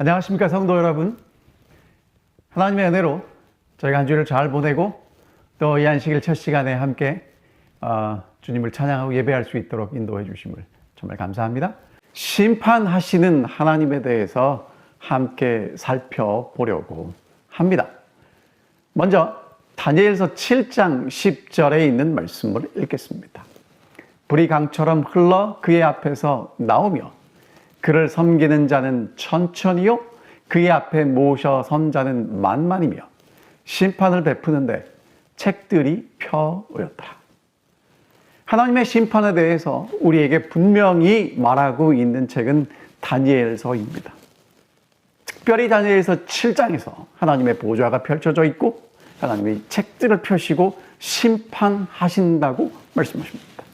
안녕하십니까 성도 여러분. 하나님의 은혜로 저희가 한 주를 잘 보내고 또 이 안식일 첫 시간에 함께 어, 주님을 찬양하고 예배할 수 있도록 인도해 주심을 정말 감사합니다. 심판하시는 하나님에 대해서 함께 살펴보려고 합니다. 먼저 다니엘서 7장 10절에 있는 말씀을 읽겠습니다. 불이 강처럼 흘러 그의 앞에서 나오며 그를 섬기는 자는 천천히요 그의 앞에 모셔 선 자는 만만이며 심판을 베푸는데 책들이 펴오였다. 하나님의 심판에 대해서 우리에게 분명히 말하고 있는 책은 다니엘서입니다. 특별히 다니엘서 7장에서 하나님의 보좌가 펼쳐져 있고 하나님이 책들을 펴시고 심판하신다고 말씀하십니다.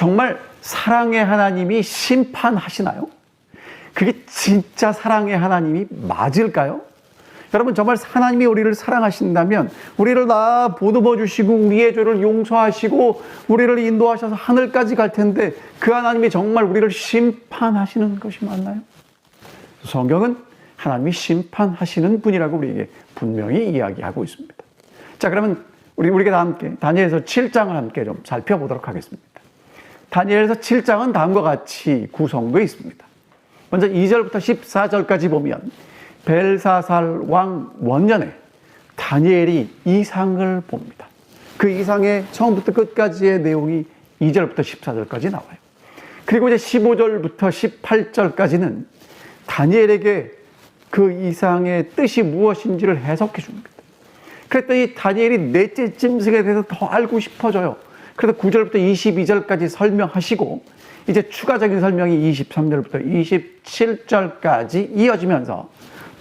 정말 사랑의 하나님이 심판하시나요? 그게 진짜 사랑의 하나님이 맞을까요? 여러분 정말 하나님이 우리를 사랑하신다면 우리를 다 보듬어 주시고 우리의 죄를 용서하시고 우리를 인도하셔서 하늘까지 갈 텐데 그 하나님이 정말 우리를 심판하시는 것이 맞나요? 성경은 하나님이 심판하시는 분이라고 우리에게 분명히 이야기하고 있습니다. 자, 그러면 우리 우리가 다 함께 다니엘서 7장을 함께 좀 살펴보도록 하겠습니다. 다니엘서 7장은 다음과 같이 구성되어 있습니다. 먼저 2절부터 14절까지 보면 벨사살 왕 원년에 다니엘이 이상을 봅니다. 그 이상의 처음부터 끝까지의 내용이 2절부터 14절까지 나와요. 그리고 이제 15절부터 18절까지는 다니엘에게 그 이상의 뜻이 무엇인지를 해석해 줍니다. 그랬더니 다니엘이 넷째 짐승에 대해서 더 알고 싶어져요. 그래서 9절부터 22절까지 설명하시고 이제 추가적인 설명이 23절부터 27절까지 이어지면서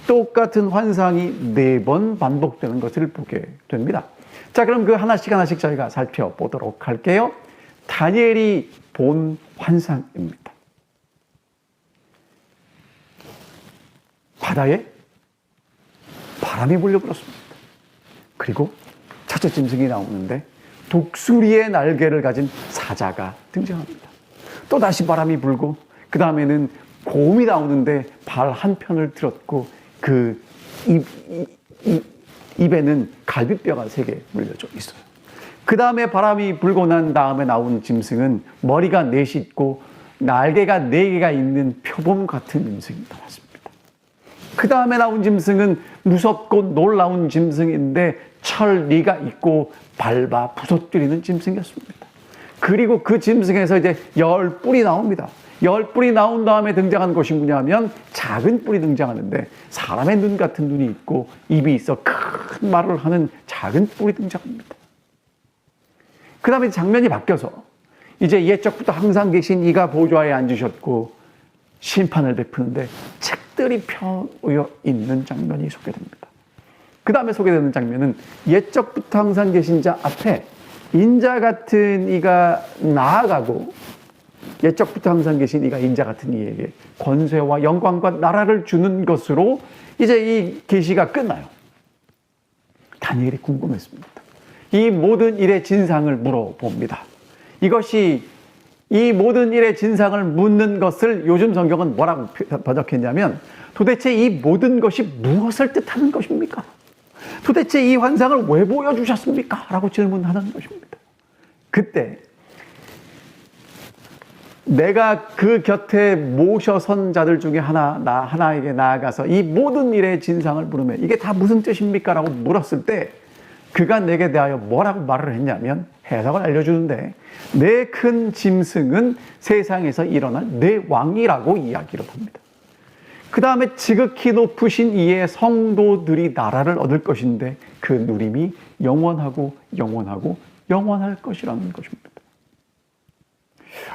똑같은 환상이 네 번 반복되는 것을 보게 됩니다. 자, 그럼 그 하나씩 하나씩 저희가 살펴보도록 할게요. 다니엘이 본 환상입니다. 바다에 바람이 불려 불었습니다. 그리고 첫째 짐승이 나오는데 독수리의 날개를 가진 사자가 등장합니다. 또 다시 바람이 불고 그 다음에는 곰이 나오는데 발 한 편을 들었고 그 입, 입, 입에는 갈비뼈가 세 개 물려져 있어요. 그 다음에 바람이 불고 난 다음에 나온 짐승은 머리가 넷이 있고 날개가 네 개가 있는 표범 같은 짐승이 나왔습니다. 그 다음에 나온 짐승은 무섭고 놀라운 짐승인데 철리가 있고 밟아 부서뜨리는 짐승이 었습니다. 그리고 그 짐승에서 이제 열 뿔이 나옵니다. 열 뿔이 나온 다음에 등장한 것이 뭐냐면 작은 뿔이 등장하는데 사람의 눈 같은 눈이 있고 입이 있어 큰 말을 하는 작은 뿔이 등장합니다. 그 다음에 장면이 바뀌어서 이제 옛적부터 항상 계신 이가 보좌에 앉으셨고 심판을 베푸는데 책들이 펴놓여 있는 장면이 소개됩니다. 그 다음에 소개되는 장면은 옛적부터 항상 계신 자 앞에 인자 같은 이가 나아가고 옛적부터 항상 계신 이가 인자 같은 이에게 권세와 영광과 나라를 주는 것으로 이제 이 계시가 끝나요. 다니엘이 궁금했습니다. 이 모든 일의 진상을 물어봅니다. 이것이 이 모든 일의 진상을 묻는 것을 요즘 성경은 뭐라고 번역했냐면 도대체 이 모든 것이 무엇을 뜻하는 것입니까? 도대체 이 환상을 왜 보여주셨습니까? 라고 질문하는 것입니다. 그때 내가 그 곁에 모셔선 자들 중에 하나, 나 하나에게 나아가서 이 모든 일의 진상을 물으며 이게 다 무슨 뜻입니까? 라고 물었을 때 그가 내게 대하여 뭐라고 말을 했냐면 해석을 알려주는데 내 큰 짐승은 세상에서 일어날 내 왕이라고 이야기를 합니다. 그 다음에 지극히 높으신 이의 성도들이 나라를 얻을 것인데 그 누림이 영원하고 영원하고 영원할 것이라는 것입니다.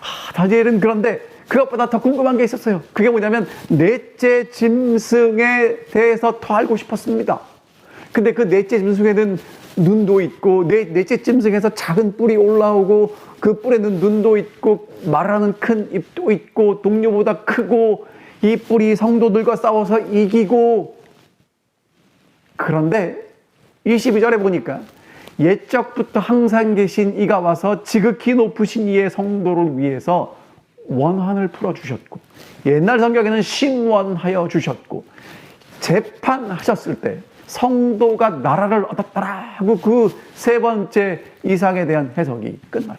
아, 다니엘은 그런데 그것보다 더 궁금한 게 있었어요. 그게 뭐냐면 넷째 짐승에 대해서 더 알고 싶었습니다. 근데 그 넷째 짐승에는 눈도 있고 넷, 넷째 짐승에서 작은 뿔이 올라오고 그 뿔에는 눈도 있고 말하는 큰 입도 있고 동료보다 크고 이 뿔이 성도들과 싸워서 이기고 그런데 22절에 보니까 옛적부터 항상 계신 이가 와서 지극히 높으신 이의 성도를 위해서 원한을 풀어주셨고, 옛날 성경에는 신원하여 주셨고, 재판하셨을 때 성도가 나라를 얻었더라 하고 그 세 번째 이상에 대한 해석이 끝나요.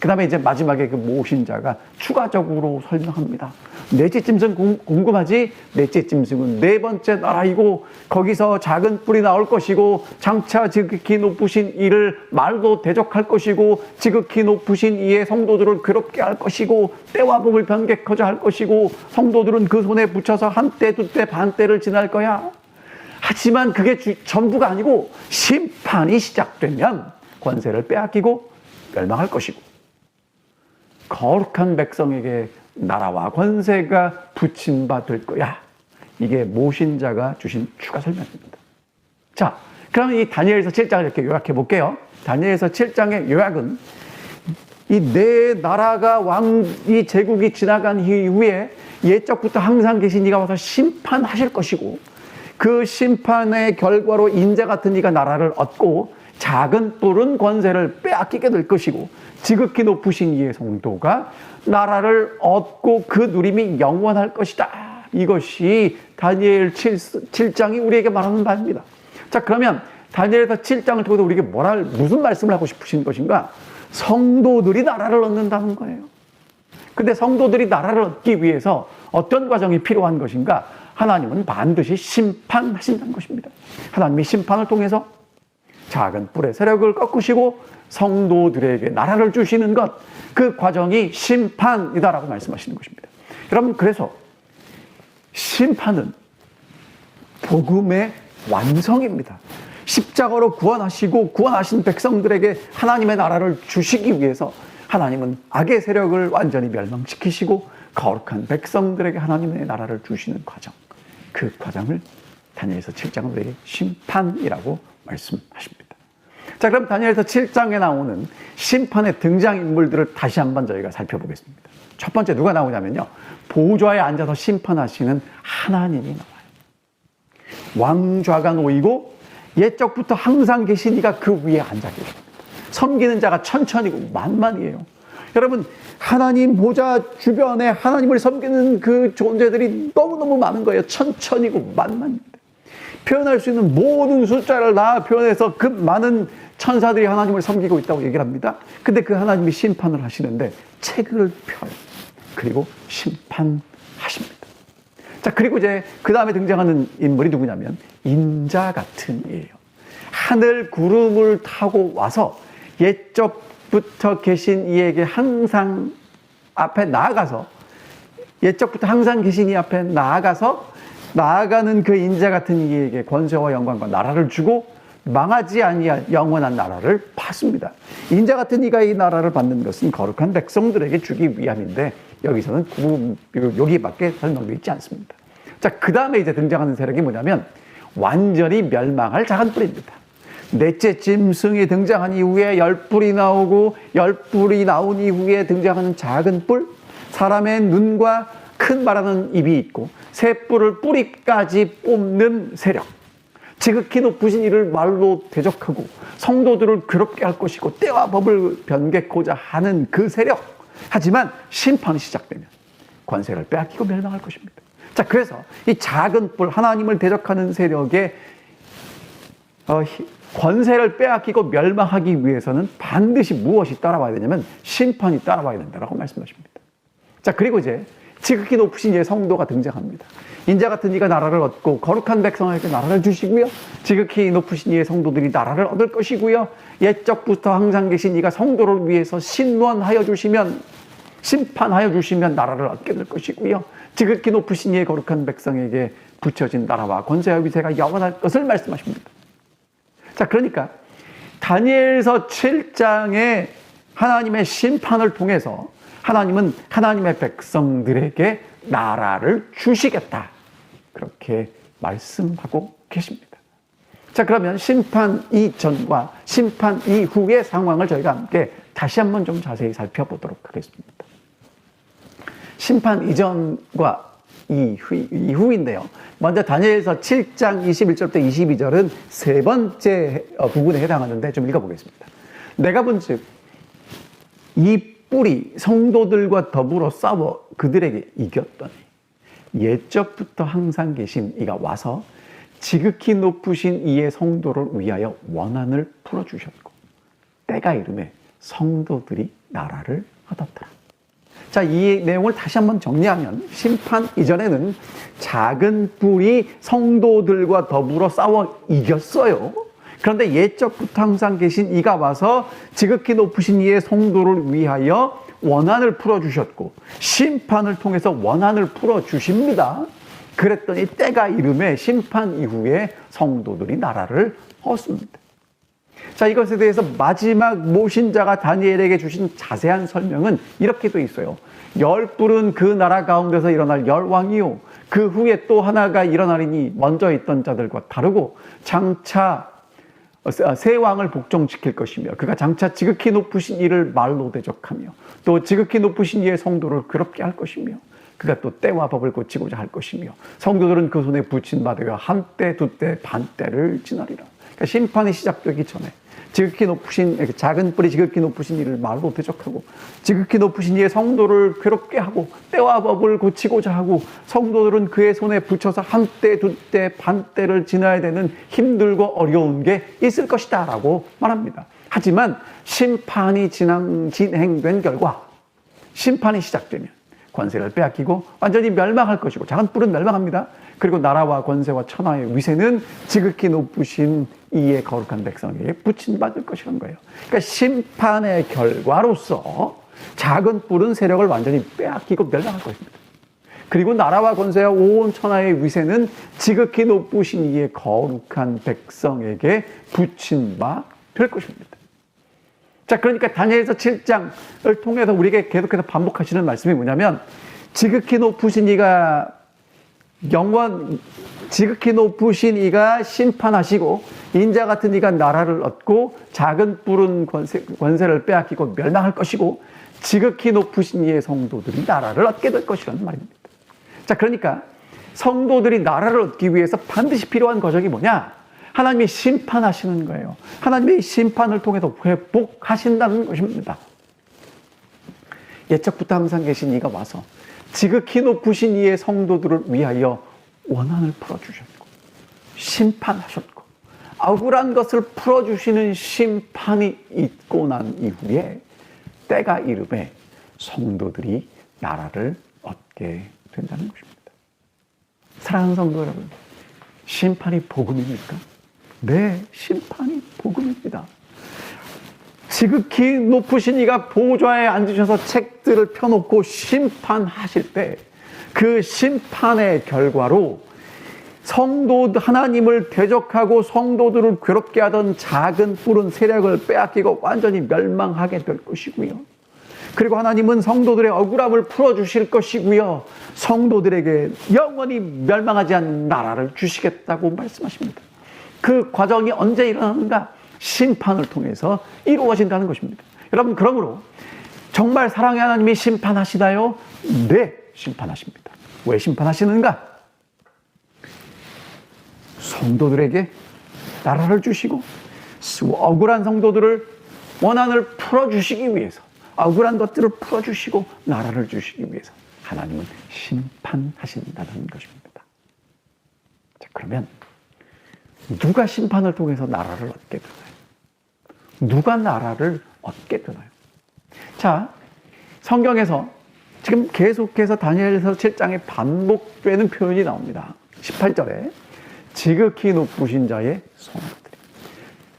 그 다음에 이제 마지막에 그 모신 자가 추가적으로 설명합니다. 넷째 짐승 궁- 궁금하지? 넷째 짐승은 네 번째 나라이고 거기서 작은 뿔이 나올 것이고 장차 지극히 높으신 이를 말도 대적할 것이고 지극히 높으신 이의 성도들을 괴롭게 할 것이고 때와 법을 변개커져 할 것이고 성도들은 그 손에 붙여서 한 때 두 때 반 때를 지날 거야. 하지만 그게 주- 전부가 아니고 심판이 시작되면 권세를 빼앗기고 멸망할 것이고 거룩한 백성에게 나라와 권세가 붙임 바될 거야. 이게 모신 자가 주신 추가 설명입니다. 자, 그럼 이 다니엘서 7장을 이렇게 요약해 볼게요. 다니엘서 7장의 요약은 이 네 나라가 왕, 이 제국이 지나간 이후에 옛적부터 항상 계신 이가 와서 심판하실 것이고 그 심판의 결과로 인자 같은 이가 나라를 얻고 작은 뿔은 권세를 빼앗기게 될 것이고 지극히 높으신 이의 성도가 나라를 얻고 그 누림이 영원할 것이다. 이것이 다니엘 7, 7장이 우리에게 말하는 바입니다. 자, 그러면 다니엘서 7장을 통해서 우리에게 뭐라, 무슨 말씀을 하고 싶으신 것인가? 성도들이 나라를 얻는다는 거예요. 근데 성도들이 나라를 얻기 위해서 어떤 과정이 필요한 것인가? 하나님은 반드시 심판하신다는 것입니다. 하나님이 심판을 통해서 작은 뿔의 세력을 꺾으시고 성도들에게 나라를 주시는 것, 그 과정이 심판이다라고 말씀하시는 것입니다. 여러분, 그래서 심판은 복음의 완성입니다. 십자가로 구원하시고 구원하신 백성들에게 하나님의 나라를 주시기 위해서 하나님은 악의 세력을 완전히 멸망시키시고 거룩한 백성들에게 하나님의 나라를 주시는 과정. 그 과정을 다니엘서 7장은 우리에게 심판이라고 말씀하십니다. 자, 그럼 다니엘서 7장에 나오는 심판의 등장인물들을 다시 한번 저희가 살펴보겠습니다. 첫 번째 누가 나오냐면요. 보좌에 앉아서 심판하시는 하나님이 나와요. 왕좌가 놓이고 옛적부터 항상 이가 그 위에 앉아 계십니다. 섬기는 자가 천천이고 만만이에요. 여러분, 하나님 보좌 주변에 하나님을 섬기는 그 존재들이 너무너무 많은 거예요. 천천이고 만만입니다. 표현할 수 있는 모든 숫자를 다 표현해서 그 많은 천사들이 하나님을 섬기고 있다고 얘기를 합니다. 근데 그 하나님이 심판을 하시는데 책을 펴요. 그리고 심판하십니다. 자, 그리고 이제 그 다음에 등장하는 인물이 누구냐면 인자 같은 이에요. 하늘 구름을 타고 와서 옛적부터 계신 이에게 항상 앞에 나아가서 옛적부터 항상 계신 이 앞에 나아가서 나아가는 그 인자 같은 이에게 권세와 영광과 나라를 주고 망하지 아니할 영원한 나라를 받습니다. 인자 같은 이가 이 나라를 받는 것은 거룩한 백성들에게 주기 위함인데 여기서는 구, 여기밖에 설명되어 있지 않습니다. 자, 그 다음에 이제 등장하는 세력이 뭐냐면 완전히 멸망할 작은 뿔입니다. 넷째 짐승이 등장한 이후에 열 뿔이 나오고 열 뿔이 나온 이후에 등장하는 작은 뿔, 사람의 눈과 큰 말하는 입이 있고 새 뿔을 뿌리까지 뽑는 세력. 지극히 높으신 이를 말로 대적하고 성도들을 괴롭게 할 것이고 때와 법을 변개코자 하는 그 세력. 하지만 심판이 시작되면 권세를 빼앗기고 멸망할 것입니다. 자, 그래서 이 작은 뿔 하나님을 대적하는 세력의 어, 히- 권세를 빼앗기고 멸망하기 위해서는 반드시 무엇이 따라와야 되냐면 심판이 따라와야 된다라고 말씀하십니다. 자, 그리고 이제 지극히 높으신 이의 성도가 등장합니다. 인자 같은 이가 나라를 얻고 거룩한 백성에게 나라를 주시고요. 지극히 높으신 이의 성도들이 나라를 얻을 것이고요. 옛적부터 항상 계신 이가 성도를 위해서 신원하여 주시면 심판하여 주시면 나라를 얻게 될 것이고요. 지극히 높으신 이의 거룩한 백성에게 붙여진 나라와 권세와 위세가 영원할 것을 말씀하십니다. 자, 그러니까 다니엘서 7장의 하나님의 심판을 통해서 하나님은 하나님의 백성들에게 나라를 주시겠다. 그렇게 말씀하고 계십니다. 자, 그러면 심판 이전과 심판 이후의 상황을 저희가 함께 다시 한번 좀 자세히 살펴보도록 하겠습니다. 심판 이전과 이후, 이후인데요. 먼저 다니엘서 7장 21절부터 22절은 세 번째 어, 부분에 해당하는데 좀 읽어보겠습니다. 내가 본즉 이 뿌리 성도들과 더불어 싸워 그들에게 이겼더니 옛적부터 항상 계신 이가 와서 지극히 높으신 이의 성도를 위하여 원한을 풀어주셨고 때가 이름에 성도들이 나라를 얻었더라. 자, 이 내용을 다시 한번 정리하면 심판 이전에는 작은 뿔이 성도들과 더불어 싸워 이겼어요. 그런데 옛적부터 항상 계신 이가 와서 지극히 높으신 이의 성도를 위하여 원한을 풀어주셨고 심판을 통해서 원한을 풀어주십니다. 그랬더니 때가 이름에 심판 이후에 성도들이 나라를 얻습니다. 자, 이것에 대해서 마지막 모신 자가 다니엘에게 주신 자세한 설명은 이렇게 돼 있어요. 열 뿔은 그 나라 가운데서 일어날 열 왕이요. 그 후에 또 하나가 일어나리니 먼저 있던 자들과 다르고 장차 새 왕을 복종시킬 것이며 그가 장차 지극히 높으신 이를 말로 대적하며 또 지극히 높으신 이의 성도를 괴롭게 할 것이며 그가 또 때와 법을 고치고자 할 것이며 성도들은 그 손에 붙인 바되어 한때 두 때 반때를 지나리라. 그러니까 심판이 시작되기 전에 지극히 높으신 작은 뿔이 지극히 높으신 이를 말로 대적하고 지극히 높으신 이의 성도를 괴롭게 하고 때와 법을 고치고자 하고 성도들은 그의 손에 붙여서 한때 두때 반때를 지나야 되는 힘들고 어려운 게 있을 것이다 라고 말합니다. 하지만 심판이 진행, 진행된 결과 심판이 시작되면 권세를 빼앗기고 완전히 멸망할 것이고 작은 뿔은 멸망합니다. 그리고 나라와 권세와 천하의 위세는 지극히 높으신 이의 거룩한 백성에게 붙임받을 것이라는 거예요. 그러니까 심판의 결과로서 작은 뿔은 세력을 완전히 빼앗기고 멸망할 것입니다. 그리고 나라와 권세와 온 천하의 위세는 지극히 높으신 이의 거룩한 백성에게 붙임바 될 것입니다. 자, 그러니까 다니엘서 7장을 통해서 우리에게 계속해서 반복하시는 말씀이 뭐냐면 지극히 높으신 이가 영원 지극히 높으신 이가 심판하시고 인자 같은 이가 나라를 얻고 작은 뿔은 권세, 권세를 빼앗기고 멸망할 것이고 지극히 높으신 이의 성도들이 나라를 얻게 될 것이라는 말입니다. 자, 그러니까 성도들이 나라를 얻기 위해서 반드시 필요한 과정이 뭐냐? 하나님이 심판하시는 거예요. 하나님의 심판을 통해서 회복하신다는 것입니다. 예적부터 항상 계신 이가 와서 지극히 높으신 이의 성도들을 위하여 원한을 풀어주셨고 심판하셨고 억울한 것을 풀어주시는 심판이 있고 난 이후에 때가 이름에 성도들이 나라를 얻게 된다는 것입니다. 사랑하는 성도 여러분, 심판이 복음입니까? 네, 심판이 복음입니다. 지극히 높으신 이가 보좌에 앉으셔서 책들을 펴놓고 심판하실 때 그 심판의 결과로 성도 하나님을 대적하고 성도들을 괴롭게 하던 작은 뿔은 세력을 빼앗기고 완전히 멸망하게 될 것이고요. 그리고 하나님은 성도들의 억울함을 풀어주실 것이고요. 성도들에게 영원히 멸망하지 않는 나라를 주시겠다고 말씀하십니다. 그 과정이 언제 일어나는가? 심판을 통해서 이루어진다는 것입니다. 여러분, 그러므로 정말 사랑의 하나님이 심판하시나요? 네, 심판하십니다. 왜 심판하시는가? 성도들에게 나라를 주시고 억울한 성도들을 원한을 풀어주시기 위해서 억울한 것들을 풀어주시고 나라를 주시기 위해서 하나님은 심판하신다는 것입니다. 자, 그러면 누가 심판을 통해서 나라를 얻게 되나요? 누가 나라를 얻게 되나요? 자, 성경에서 지금 계속해서 다니엘서 7장에 반복되는 표현이 나옵니다. 18절에 지극히 높으신 자의 성도들.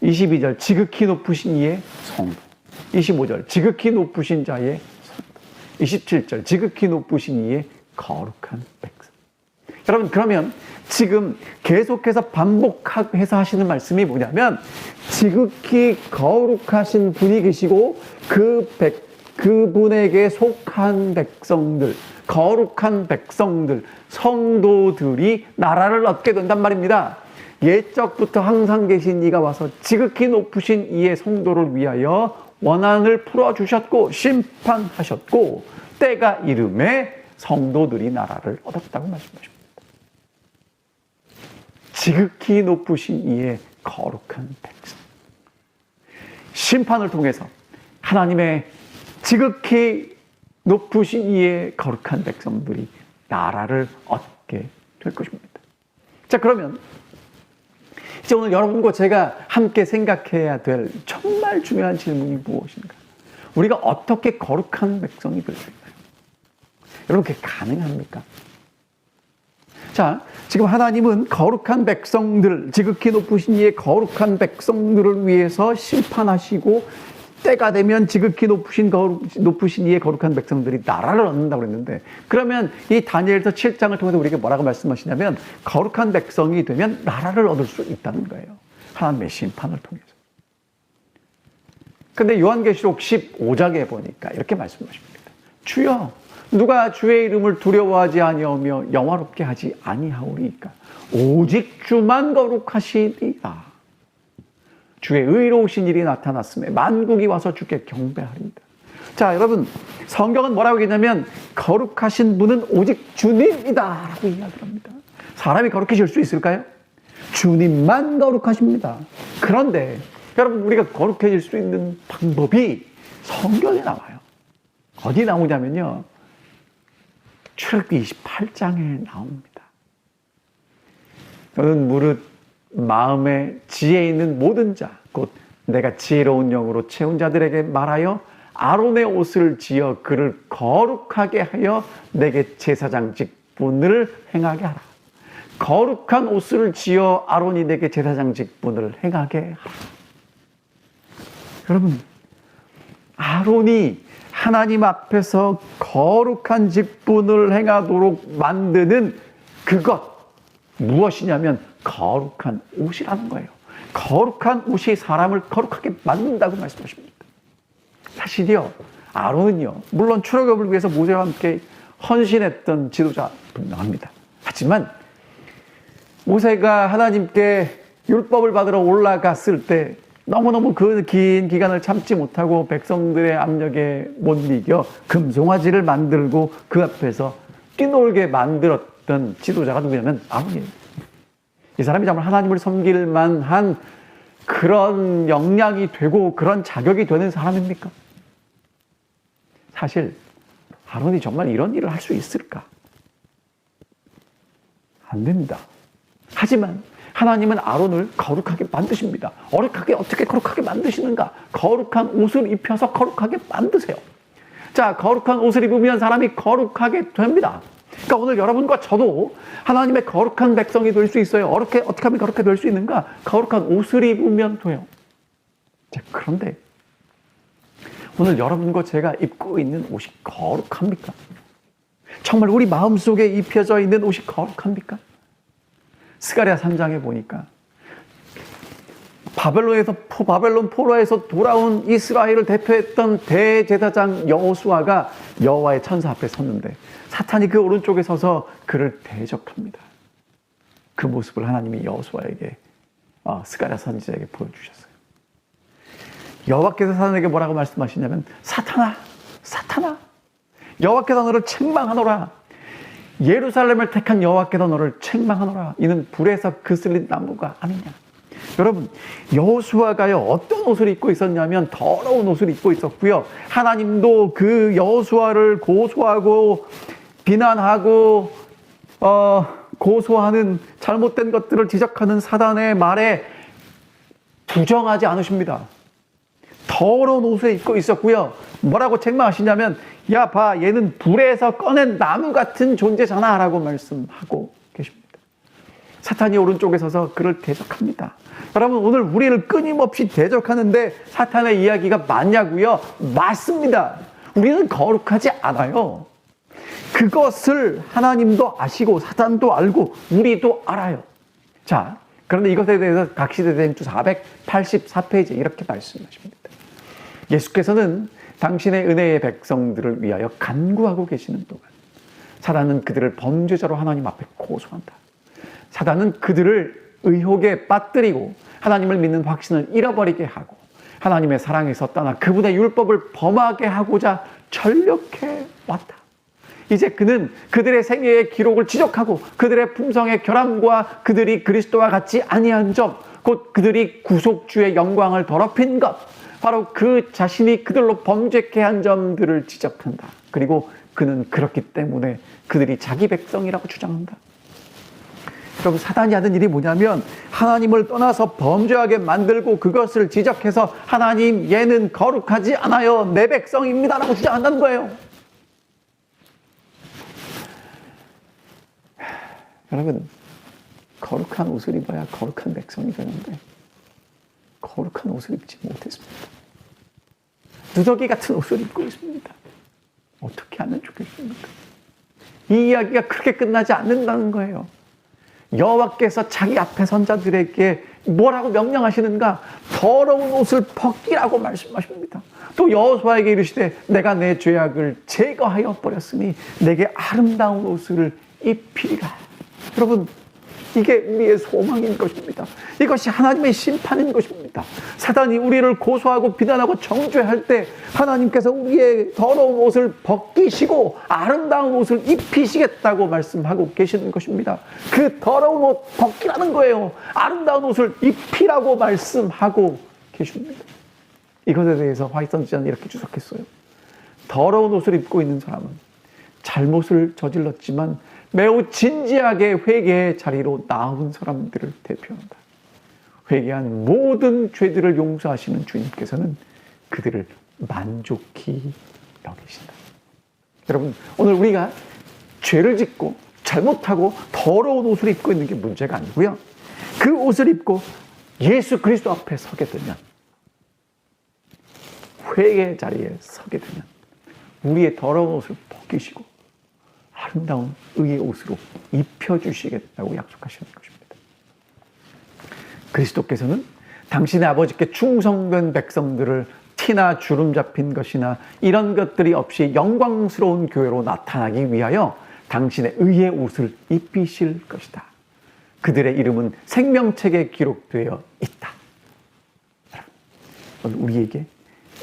22절 지극히 높으신 이의 성도. 25절 지극히 높으신 자의 성도. 27절 지극히 높으신 이의 거룩한 백성. 여러분 그러면 지금 계속해서 반복해서 하시는 말씀이 뭐냐면 지극히 거룩하신 분이 계시고 그 백, 그분에게 속한 백성들, 거룩한 백성들, 성도들이 나라를 얻게 된단 말입니다. 옛적부터 항상 계신 이가 와서 지극히 높으신 이의 성도를 위하여 원한을 풀어주셨고 심판하셨고 때가 이름에 성도들이 나라를 얻었다고 말씀하십니다. 지극히 높으신 이의 거룩한 백성. 심판을 통해서 하나님의 지극히 높으신 이의 거룩한 백성들이 나라를 얻게 될 것입니다. 자, 그러면 이제 오늘 여러분과 제가 함께 생각해야 될 정말 중요한 질문이 무엇인가? 우리가 어떻게 거룩한 백성이 될 수 있나요? 여러분, 그게 가능합니까? 자, 지금 하나님은 거룩한 백성들, 지극히 높으신 이의 거룩한 백성들을 위해서 심판하시고 때가 되면 지극히 높으신 거룩, 높으신 이의 거룩한 백성들이 나라를 얻는다고 그랬는데 그러면 이 다니엘서 7장을 통해서 우리에게 뭐라고 말씀하시냐면 거룩한 백성이 되면 나라를 얻을 수 있다는 거예요. 하나님의 심판을 통해서. 근데 요한계시록 15장에 보니까 이렇게 말씀하십니다. 주여 누가 주의 이름을 두려워하지 아니하며 영화롭게 하지 아니하오리까 오직 주만 거룩하시리라. 주의 의로우신 일이 나타났음에 만국이 와서 주께 경배하리이다. 자, 여러분, 성경은 뭐라고 얘기냐면 거룩하신 분은 오직 주님이다 라고 이야기를 합니다. 사람이 거룩해질 수 있을까요? 주님만 거룩하십니다. 그런데 여러분 우리가 거룩해질 수 있는 방법이 성경에 나와요. 어디 나오냐면요. 출애굽기 28장에 나옵니다. 너는 무릇 마음에 지혜 있는 모든 자, 곧 내가 지혜로운 영으로 채운 자들에게 말하여 아론의 옷을 지어 그를 거룩하게 하여 내게 제사장 직분을 행하게 하라. 거룩한 옷을 지어 아론이 내게 제사장 직분을 행하게 하라. 여러분, 아론이 하나님 앞에서 거룩한 직분을 행하도록 만드는 그것 무엇이냐면 거룩한 옷이라는 거예요. 거룩한 옷이 사람을 거룩하게 만든다고 말씀하십니다. 사실이요, 아론은요, 물론 출애굽을 위해서 모세와 함께 헌신했던 지도자 분명합니다. 하지만 모세가 하나님께 율법을 받으러 올라갔을 때 너무너무 그 긴 기간을 참지 못하고 백성들의 압력에 못 이겨 금송아지를 만들고 그 앞에서 뛰놀게 만들었던 지도자가 누구냐면 아론이에요. 이 사람이 정말 하나님을 섬길 만한 그런 역량이 되고 그런 자격이 되는 사람입니까? 사실 아론이 정말 이런 일을 할 수 있을까? 안 됩니다. 하지만 하나님은 아론을 거룩하게 만드십니다. 어룩하게 어떻게 거룩하게 만드시는가? 거룩한 옷을 입혀서 거룩하게 만드세요. 자, 거룩한 옷을 입으면 사람이 거룩하게 됩니다. 그러니까 오늘 여러분과 저도 하나님의 거룩한 백성이 될 수 있어요. 어떻게, 어떻게 하면 그렇게 될 수 있는가? 거룩한 옷을 입으면 돼요. 자, 그런데 오늘 여러분과 제가 입고 있는 옷이 거룩합니까? 정말 우리 마음속에 입혀져 있는 옷이 거룩합니까? 스가랴 3장에 보니까 바벨론에서 바벨론 포로에서 돌아온 이스라엘을 대표했던 대제사장 여호수아가 여호와의 천사 앞에 섰는데 사탄이 그 오른쪽에 서서 그를 대적합니다. 그 모습을 하나님이 여호수아에게 어, 스가랴 선지자에게 보여주셨어요. 여호와께서 사탄에게 뭐라고 말씀하시냐면 사탄아, 사탄아, 여호와께서 너를 책망하노라. 예루살렘을 택한 여호와께서 너를 책망하노라. 이는 불에서 그슬린 나무가 아니냐. 여러분, 여호수아가요 어떤 옷을 입고 있었냐면 더러운 옷을 입고 있었고요. 하나님도 그 여호수아를 고소하고 비난하고 어, 고소하는 잘못된 것들을 지적하는 사단의 말에 부정하지 않으십니다. 더러운 옷을 입고 있었고요. 뭐라고 책망하시냐면 야 봐 얘는 불에서 꺼낸 나무 같은 존재잖아 라고 말씀하고 계십니다. 사탄이 오른쪽에 서서 그를 대적합니다. 여러분 오늘 우리를 끊임없이 대적하는데 사탄의 이야기가 맞냐고요? 맞습니다. 우리는 거룩하지 않아요. 그것을 하나님도 아시고 사탄도 알고 우리도 알아요. 자, 그런데 이것에 대해서 각시대대행주 484페이지 이렇게 말씀하십니다. 예수께서는 당신의 은혜의 백성들을 위하여 간구하고 계시는 동안 사단은 그들을 범죄자로 하나님 앞에 고소한다. 사단은 그들을 의혹에 빠뜨리고 하나님을 믿는 확신을 잃어버리게 하고 하나님의 사랑에서 떠나 그분의 율법을 범하게 하고자 전력해 왔다. 이제 그는 그들의 생애의 기록을 지적하고 그들의 품성의 결함과 그들이 그리스도와 같지 아니한 점, 곧 그들이 구속주의 영광을 더럽힌 것, 바로 그 자신이 그들로 범죄케 한 점들을 지적한다. 그리고 그는 그렇기 때문에 그들이 자기 백성이라고 주장한다. 여러분 사단이 하는 일이 뭐냐면 하나님을 떠나서 범죄하게 만들고 그것을 지적해서 하나님 얘는 거룩하지 않아요 내 백성입니다 라고 주장한다는 거예요. 여러분 거룩한 옷을 입어야 거룩한 백성이 되는데 거룩한 옷을 입지 못했습니다. 누더기 같은 옷을 입고 있습니다. 어떻게 하면 좋겠습니까? 이 이야기가 그렇게 끝나지 않는다는 거예요. 여호와께서 자기 앞에 선 자들에게 뭐라고 명령하시는가? 더러운 옷을 벗기라고 말씀하십니다. 또 여호수아에게 이르시되 내가 내 죄악을 제거하여 버렸으니 내게 아름다운 옷을 입히리라. 여러분 이게 우리의 소망인 것입니다. 이것이 하나님의 심판인 것입니다. 사단이 우리를 고소하고 비난하고 정죄할 때 하나님께서 우리의 더러운 옷을 벗기시고 아름다운 옷을 입히시겠다고 말씀하고 계시는 것입니다. 그 더러운 옷 벗기라는 거예요. 아름다운 옷을 입히라고 말씀하고 계십니다. 이것에 대해서 화이트 지자는 이렇게 주석했어요. 더러운 옷을 입고 있는 사람은 잘못을 저질렀지만 매우 진지하게 회개의 자리로 나온 사람들을 대표한다. 회개한 모든 죄들을 용서하시는 주님께서는 그들을 만족히 여기신다. 여러분, 오늘 우리가 죄를 짓고 잘못하고 더러운 옷을 입고 있는 게 문제가 아니고요. 그 옷을 입고 예수 그리스도 앞에 서게 되면 회개의 자리에 서게 되면 우리의 더러운 옷을 벗기시고 아름다운 의의 옷으로 입혀주시겠다고 약속하시는 것입니다. 그리스도께서는 당신의 아버지께 충성된 백성들을 티나 주름 잡힌 것이나 이런 것들이 없이 영광스러운 교회로 나타나기 위하여 당신의 의의 옷을 입히실 것이다. 그들의 이름은 생명책에 기록되어 있다. 오늘 우리에게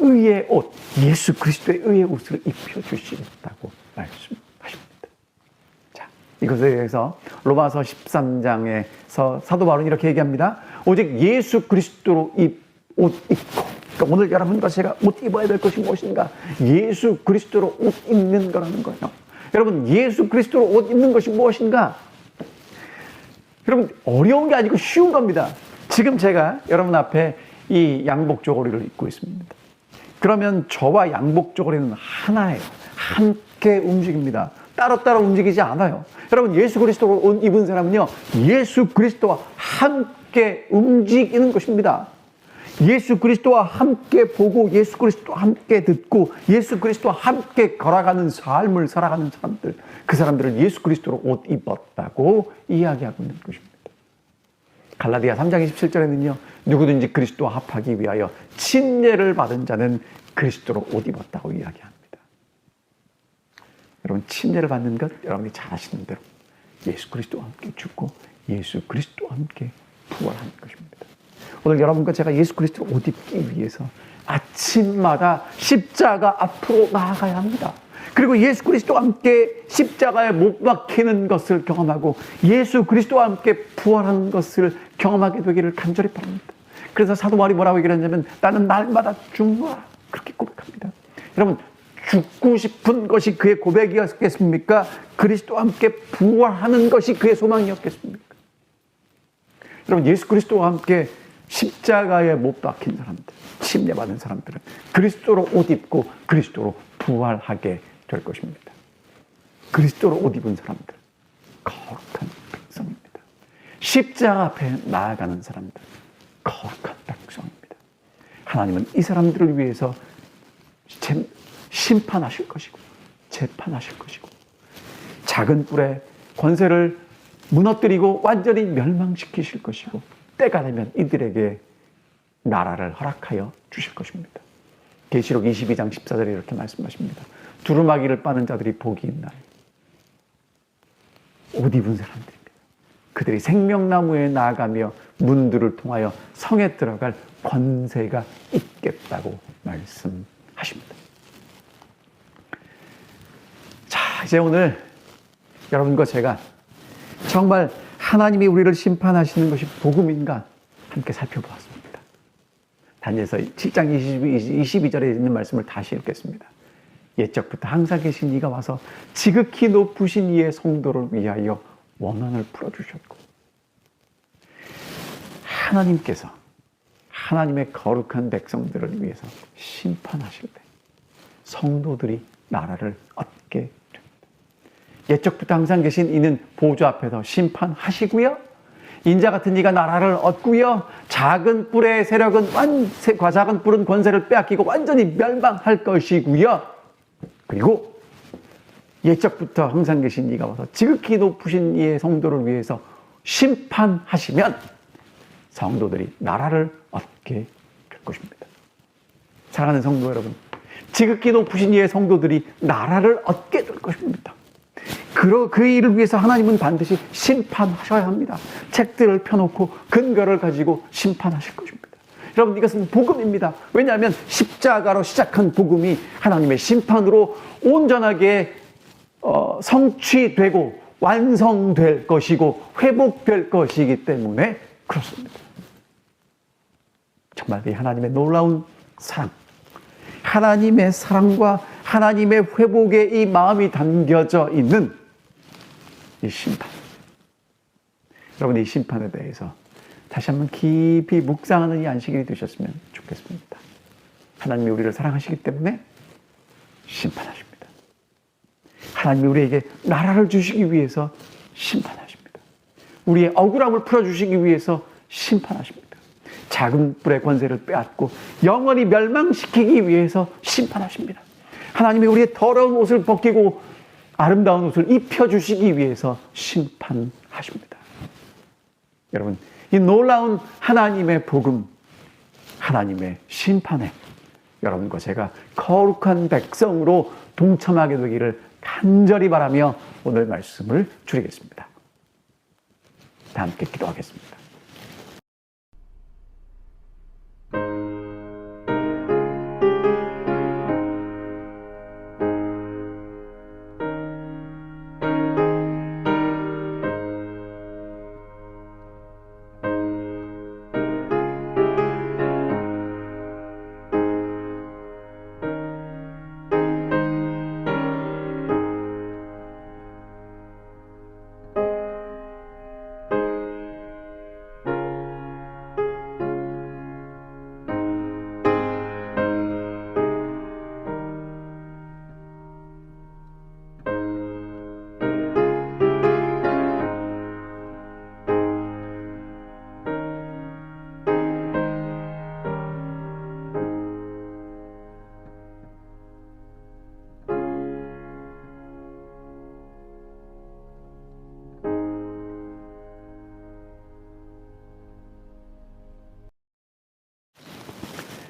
의의 옷, 예수 그리스도의 의의 옷을 입혀주시겠다고 말씀합니다. 이것에 대해서 로마서 13장에서 사도 바울은 이렇게 얘기합니다. 오직 예수 그리스도로 입, 옷 입고 그러니까 오늘 여러분과 제가 옷 입어야 될 것이 무엇인가? 예수 그리스도로 옷 입는 거라는 거예요. 여러분 예수 그리스도로 옷 입는 것이 무엇인가? 여러분 어려운 게 아니고 쉬운 겁니다. 지금 제가 여러분 앞에 이 양복 저고리를 입고 있습니다. 그러면 저와 양복 저고리는 하나예요. 함께 움직입니다. 따로따로 움직이지 않아요. 여러분, 예수 그리스도로 옷 입은 사람은요, 예수 그리스도와 함께 움직이는 것입니다. 예수 그리스도와 함께 보고 예수 그리스도와 함께 듣고 예수 그리스도와 함께 걸어가는 삶을 살아가는 사람들, 그 사람들을 예수 그리스도로 옷 입었다고 이야기하고 있는 것입니다. 갈라디아 3장 27절에는요, 누구든지 그리스도와 합하기 위하여 침례를 받은 자는 그리스도로 옷 입었다고 이야기합니다. 여러분 침례를 받는 것 여러분이 잘 아시는 대로 예수 그리스도와 함께 죽고 예수 그리스도와 함께 부활하는 것입니다. 오늘 여러분과 제가 예수 그리스도를 옷 입기 위해서 아침마다 십자가 앞으로 나아가야 합니다. 그리고 예수 그리스도와 함께 십자가에 못 박히는 것을 경험하고 예수 그리스도와 함께 부활하는 것을 경험하게 되기를 간절히 바랍니다. 그래서 사도 바울이 뭐라고 얘기를 했냐면 나는 날마다 죽노라 그렇게 고백합니다. 여러분 죽고 싶은 것이 그의 고백이었겠습니까? 그리스도와 함께 부활하는 것이 그의 소망이었겠습니까? 여러분, 예수 그리스도와 함께 십자가에 못 박힌 사람들, 침례받은 사람들은 그리스도로 옷 입고 그리스도로 부활하게 될 것입니다. 그리스도로 옷 입은 사람들, 거룩한 백성입니다. 십자가 앞에 나아가는 사람들, 거룩한 백성입니다. 하나님은 이 사람들을 위해서 심판하실 것이고 재판하실 것이고 작은 뿔의 권세를 무너뜨리고 완전히 멸망시키실 것이고 때가 되면 이들에게 나라를 허락하여 주실 것입니다. 계시록 22장 14절에 이렇게 말씀하십니다. 두루마기를 빠는 자들이 복이 있나요? 옷 입은 사람들입니다. 그들이 생명나무에 나아가며 문들을 통하여 성에 들어갈 권세가 있겠다고 말씀하십니다. 이제 오늘 여러분과 제가 정말 하나님이 우리를 심판하시는 것이 복음인가 함께 살펴보았습니다. 다니엘서 7장 22, 22 절에 있는 말씀을 다시 읽겠습니다. 옛적부터 항상 계신 이가 와서 지극히 높으신 이의 성도를 위하여 원한을 풀어주셨고 하나님께서 하나님의 거룩한 백성들을 위해서 심판하실 때 성도들이 나라를 됩니다. 옛적부터 항상 계신 이는 보좌 앞에서 심판하시고요. 인자 같은 이가 나라를 얻고요. 작은 뿔의 세력은 완, 작은 뿔은 권세를 빼앗기고 완전히 멸망할 것이고요. 그리고 옛적부터 항상 계신 이가 와서 지극히 높으신 이의 성도를 위해서 심판하시면 성도들이 나라를 얻게 될 것입니다. 사랑하는 성도 여러분, 지극히 높으신 이의 성도들이 나라를 얻게 될 것입니다. 그, 그 일을 위해서 하나님은 반드시 심판하셔야 합니다. 책들을 펴놓고 근거를 가지고 심판하실 것입니다. 여러분, 이것은 복음입니다. 왜냐하면 십자가로 시작한 복음이 하나님의 심판으로 온전하게 어, 성취되고 완성될 것이고 회복될 것이기 때문에 그렇습니다. 정말 이 하나님의 놀라운 사랑, 하나님의 사랑과 하나님의 회복의 이 마음이 담겨져 있는 이 심판. 여러분, 이 심판에 대해서 다시 한번 깊이 묵상하는 이 안식일이 되셨으면 좋겠습니다. 하나님이 우리를 사랑하시기 때문에 심판하십니다. 하나님이 우리에게 나라를 주시기 위해서 심판하십니다. 우리의 억울함을 풀어주시기 위해서 심판하십니다. 작은 뿔의 권세를 빼앗고 영원히 멸망시키기 위해서 심판하십니다. 하나님이 우리의 더러운 옷을 벗기고 아름다운 옷을 입혀주시기 위해서 심판하십니다. 여러분, 이 놀라운 하나님의 복음, 하나님의 심판에 여러분과 제가 거룩한 백성으로 동참하게 되기를 간절히 바라며 오늘 말씀을 줄이겠습니다. 다 함께 기도하겠습니다.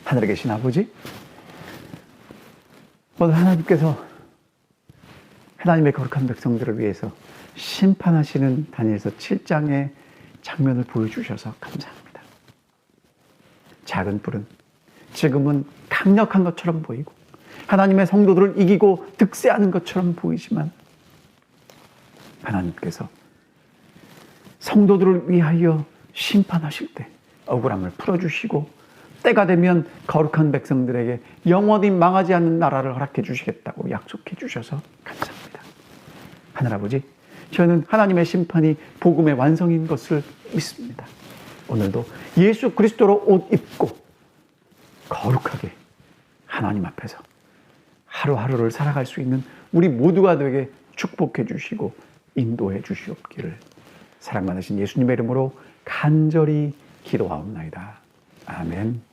하늘에 계신 아버지, 오늘 하나님께서 하나님의 거룩한 백성들을 위해서 심판하시는 다니엘서 7장의 장면을 보여주셔서 감사합니다. 작은 뿔은 지금은 강력한 것처럼 보이고 하나님의 성도들을 이기고 득세하는 것처럼 보이지만 하나님께서 성도들을 위하여 심판하실 때 억울함을 풀어주시고 때가 되면 거룩한 백성들에게 영원히 망하지 않는 나라를 허락해 주시겠다고 약속해 주셔서 감사합니다. 하늘아버지, 저는 하나님의 심판이 복음의 완성인 것을 믿습니다. 오늘도 예수 그리스도로 옷 입고 거룩하게 하나님 앞에서 하루하루를 살아갈 수 있는 우리 모두가 되게 축복해 주시고 인도해 주시옵기를 사랑 많으신 예수님의 이름으로 간절히 기도하옵나이다. 아멘.